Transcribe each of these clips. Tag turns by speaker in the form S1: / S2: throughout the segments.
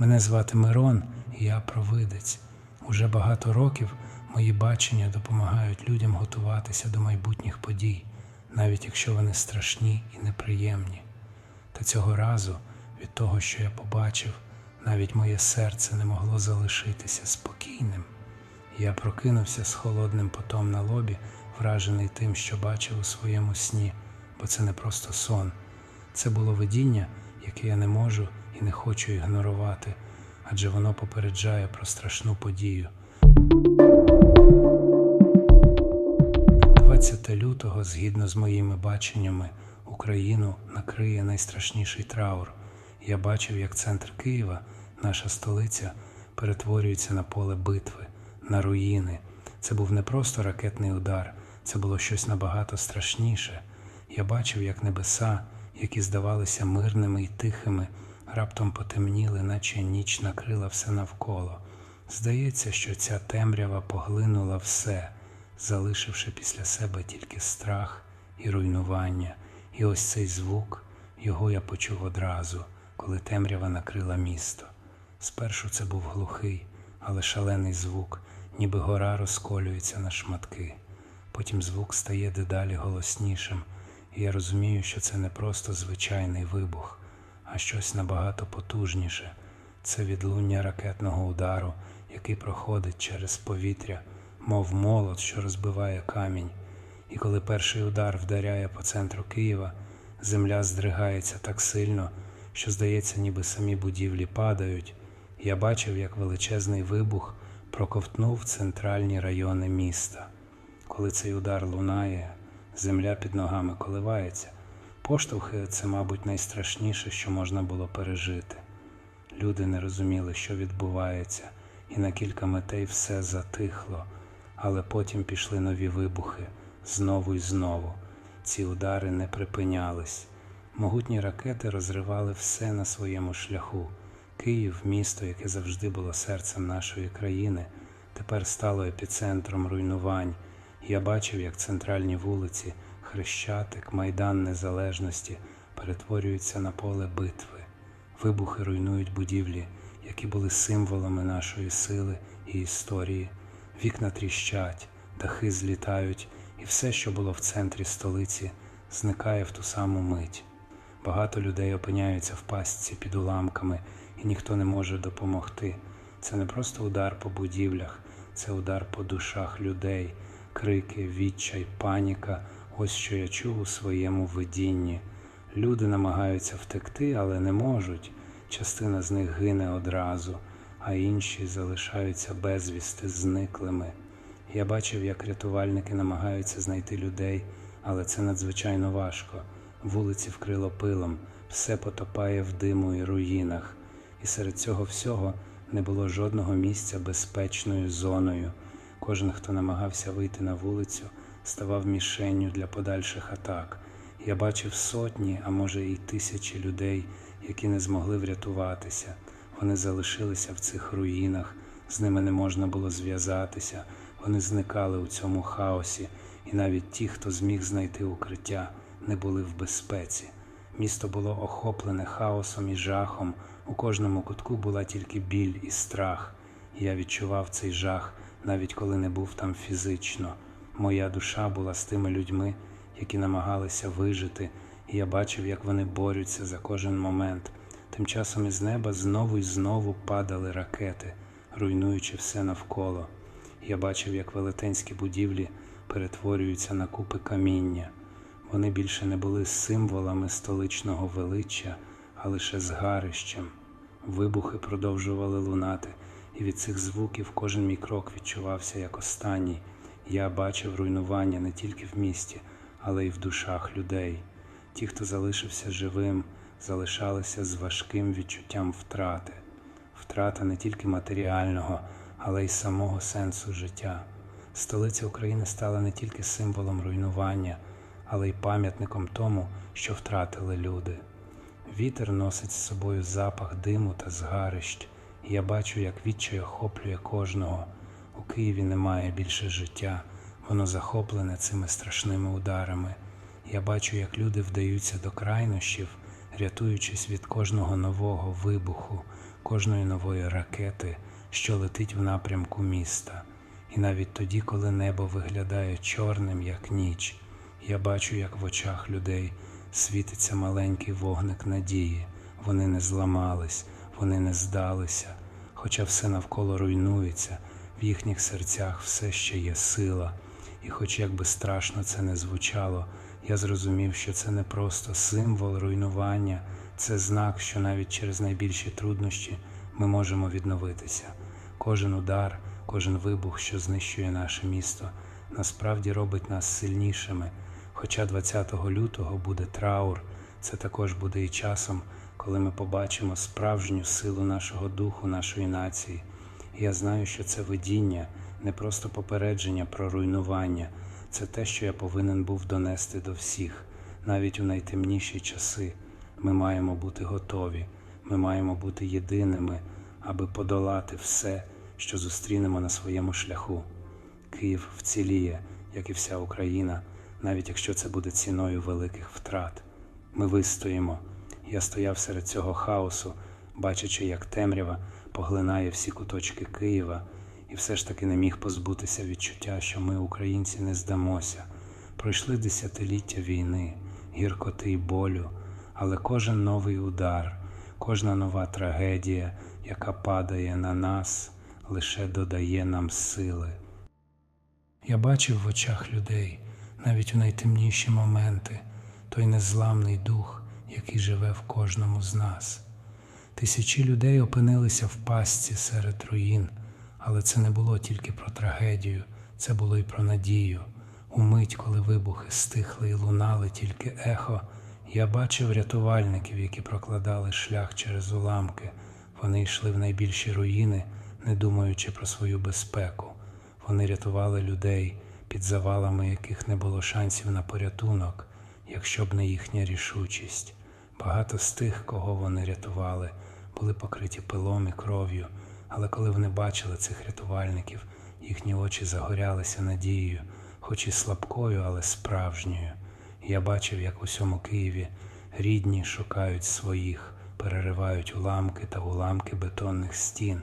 S1: Мене звати Мирон, і я провидець. Уже багато років мої бачення допомагають людям готуватися до майбутніх подій, навіть якщо вони страшні і неприємні. Та цього разу, від того, що я побачив, навіть моє серце не могло залишитися спокійним. Я прокинувся з холодним потом на лобі, вражений тим, що бачив у своєму сні, бо це не просто сон. Це було видіння, яке я не можу і не хочу ігнорувати, адже воно попереджає про страшну подію. 20 лютого, згідно з моїми баченнями, Україну накриє найстрашніший траур. Я бачив, як центр Києва, наша столиця, перетворюється на поле битви, на руїни. Це був не просто ракетний удар, це було щось набагато страшніше. Я бачив, як небеса, які здавалися мирними і тихими, раптом потемніли, наче ніч накрила все навколо. Здається, що ця темрява поглинула все, залишивши після себе тільки страх і руйнування. І ось цей звук, його я почув одразу, коли темрява накрила місто. Спершу це був глухий, але шалений звук, ніби гора розколюється на шматки. Потім звук стає дедалі голоснішим, і я розумію, що це не просто звичайний вибух, а щось набагато потужніше. Це відлуння ракетного удару, який проходить через повітря, мов молот, що розбиває камінь. І коли перший удар вдаряє по центру Києва, земля здригається так сильно, що здається, ніби самі будівлі падають. Я бачив, як величезний вибух проковтнув центральні райони міста. Коли цей удар лунає, земля під ногами коливається. Поштовхи це, мабуть, найстрашніше, що можна було пережити. Люди не розуміли, що відбувається, і на кілька метей все затихло, але потім пішли нові вибухи знову і знову. Ці удари не припинялись. Могутні ракети розривали все на своєму шляху. Київ, місто, яке завжди було серцем нашої країни, тепер стало епіцентром руйнувань. Я бачив, як центральні вулиці, Хрещатик, Майдан Незалежності перетворюються на поле битви. Вибухи руйнують будівлі, які були символами нашої сили і історії. Вікна тріщать, дахи злітають, і все, що було в центрі столиці, зникає в ту саму мить. Багато людей опиняються в пастці під уламками, і ніхто не може допомогти. Це не просто удар по будівлях, це удар по душах людей, крики, відчай, паніка. Ось що я чув у своєму видінні. Люди намагаються втекти, але не можуть. Частина з них гине одразу, а інші залишаються безвісти, зниклими. Я бачив, як рятувальники намагаються знайти людей, але це надзвичайно важко. Вулиці вкрило пилом, все потопає в диму і руїнах, і серед цього всього не було жодного місця безпечною зоною. Кожен, хто намагався вийти на вулицю, ставав мішенню для подальших атак. Я бачив сотні, а може і тисячі людей, які не змогли врятуватися. Вони залишилися в цих руїнах, з ними не можна було зв'язатися. Вони зникали у цьому хаосі, і навіть ті, хто зміг знайти укриття, не були в безпеці. Місто було охоплене хаосом і жахом. У кожному кутку була тільки біль і страх. Я відчував цей жах, навіть коли не був там фізично. Моя душа була з тими людьми, які намагалися вижити, і я бачив, як вони борються за кожен момент. Тим часом із неба знову і знову падали ракети, руйнуючи все навколо. Я бачив, як велетенські будівлі перетворюються на купи каміння. Вони більше не були символами столичного величчя, а лише згарищем. Вибухи продовжували лунати, і від цих звуків кожен мій крок відчувався як останній. Я бачив руйнування не тільки в місті, але й в душах людей. Ті, хто залишився живим, залишалися з важким відчуттям втрати, втрата не тільки матеріального, але й самого сенсу життя. Столиця України стала не тільки символом руйнування, але й пам'ятником тому, що втратили люди. Вітер носить з собою запах диму та згарищ, і я бачу, як відчай охоплює кожного. Києві немає більше життя, воно захоплене цими страшними ударами. Я бачу, як люди вдаються до крайнощів, рятуючись від кожного нового вибуху, кожної нової ракети, що летить в напрямку міста. І навіть тоді, коли небо виглядає чорним, як ніч, я бачу, як в очах людей світиться маленький вогник надії. Вони не зламались, вони не здалися, хоча все навколо руйнується, в їхніх серцях все ще є сила. І хоч як би страшно це не звучало, я зрозумів, що це не просто символ руйнування, це знак, що навіть через найбільші труднощі ми можемо відновитися. Кожен удар, кожен вибух, що знищує наше місто, насправді робить нас сильнішими. Хоча 20 лютого буде траур, це також буде і часом, коли ми побачимо справжню силу нашого духу, нашої нації. Я знаю, що це видіння, не просто попередження про руйнування, це те, що я повинен був донести до всіх. Навіть у найтемніші часи ми маємо бути готові, ми маємо бути єдиними, аби подолати все, що зустрінемо на своєму шляху. Київ вціліє, як і вся Україна, навіть якщо це буде ціною великих втрат. Ми вистоїмо. Я стояв серед цього хаосу, бачачи, як темрява поглинає всі куточки Києва, і все ж таки не міг позбутися відчуття, що ми, українці, не здамося. Пройшли десятиліття війни, гіркоти й болю, але кожен новий удар, кожна нова трагедія, яка падає на нас, лише додає нам сили. Я бачив в очах людей, навіть у найтемніші моменти, той незламний дух, який живе в кожному з нас. Тисячі людей опинилися в пастці серед руїн, але це не було тільки про трагедію, це було й про надію. У мить, коли вибухи стихли і лунали тільки ехо, я бачив рятувальників, які прокладали шлях через уламки. Вони йшли в найбільші руїни, не думаючи про свою безпеку. Вони рятували людей, під завалами яких не було шансів на порятунок, якщо б не їхня рішучість. Багато з тих, кого вони рятували, були покриті пилом і кров'ю, але коли вони бачили цих рятувальників, їхні очі загорялися надією, хоч і слабкою, але справжньою. Я бачив, як у всьому Києві рідні шукають своїх, переривають уламки та уламки бетонних стін,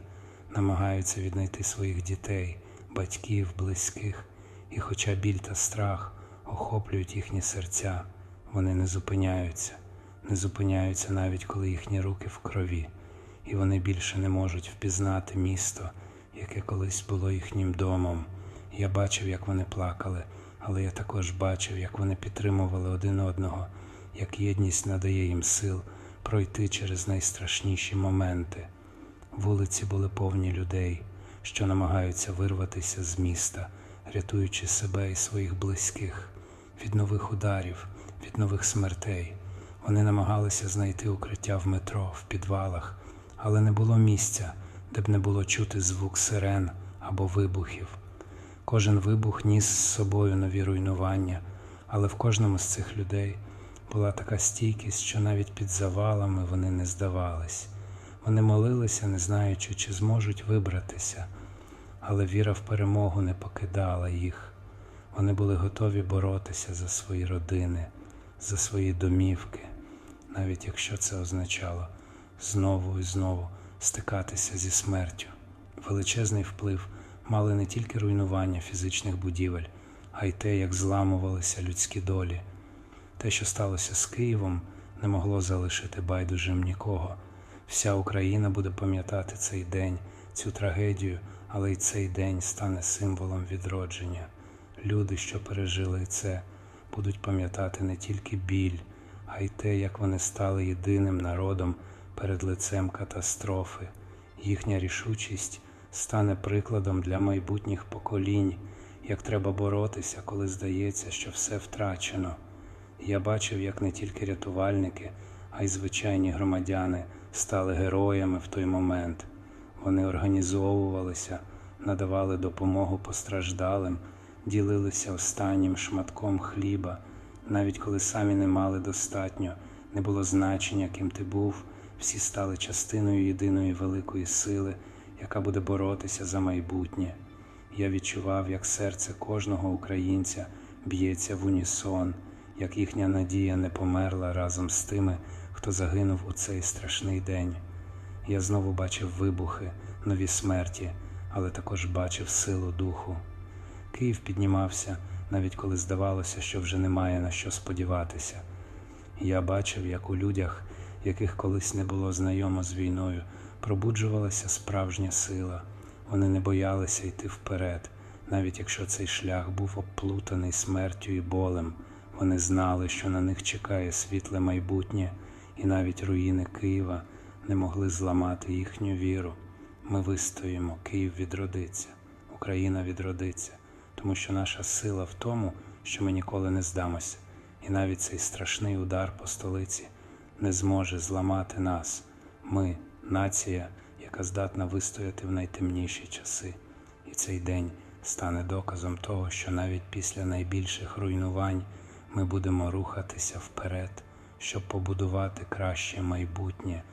S1: намагаються віднайти своїх дітей, батьків, близьких, і, хоча біль та страх охоплюють їхні серця, вони не зупиняються, не зупиняються навіть коли їхні руки в крові, і вони більше не можуть впізнати місто, яке колись було їхнім домом. Я бачив, як вони плакали, але я також бачив, як вони підтримували один одного, як єдність надає їм сил пройти через найстрашніші моменти. Вулиці були повні людей, що намагаються вирватися з міста, рятуючи себе і своїх близьких від нових ударів, від нових смертей. Вони намагалися знайти укриття в метро, в підвалах, але не було місця, де б не було чути звук сирен або вибухів. Кожен вибух ніс з собою нові руйнування, але в кожному з цих людей була така стійкість, що навіть під завалами вони не здавались. Вони молилися, не знаючи, чи зможуть вибратися, але віра в перемогу не покидала їх. Вони були готові боротися за свої родини, за свої домівки, навіть якщо це означало знову і знову стикатися зі смертю. Величезний вплив мали не тільки руйнування фізичних будівель, а й те, як зламувалися людські долі. Те, що сталося з Києвом, не могло залишити байдужим нікого. Вся Україна буде пам'ятати цей день, цю трагедію, але й цей день стане символом відродження. Люди, що пережили це, будуть пам'ятати не тільки біль, а й те, як вони стали єдиним народом перед лицем катастрофи. Їхня рішучість стане прикладом для майбутніх поколінь, як треба боротися, коли здається, що все втрачено. Я бачив, як не тільки рятувальники, а й звичайні громадяни стали героями в той момент. Вони організовувалися, надавали допомогу постраждалим, ділилися останнім шматком хліба, навіть коли самі не мали достатньо, не було значення, ким ти був, всі стали частиною єдиної великої сили, яка буде боротися за майбутнє. Я відчував, як серце кожного українця б'ється в унісон, як їхня надія не померла разом з тими, хто загинув у цей страшний день. Я знову бачив вибухи, нові смерті, але також бачив силу духу. Київ піднімався, навіть коли здавалося, що вже немає на що сподіватися. Я бачив, як у людях, яких колись не було знайомо з війною, пробуджувалася справжня сила. Вони не боялися йти вперед, навіть якщо цей шлях був обплутаний смертю і болем. Вони знали, що на них чекає світле майбутнє, і навіть руїни Києва не могли зламати їхню віру. Ми вистоїмо, Київ відродиться, Україна відродиться, тому що наша сила в тому, що ми ніколи не здамося, і навіть цей страшний удар по столиці не зможе зламати нас. Ми нація, яка здатна вистояти в найтемніші часи, і цей день стане доказом того, що навіть після найбільших руйнувань ми будемо рухатися вперед, щоб побудувати краще майбутнє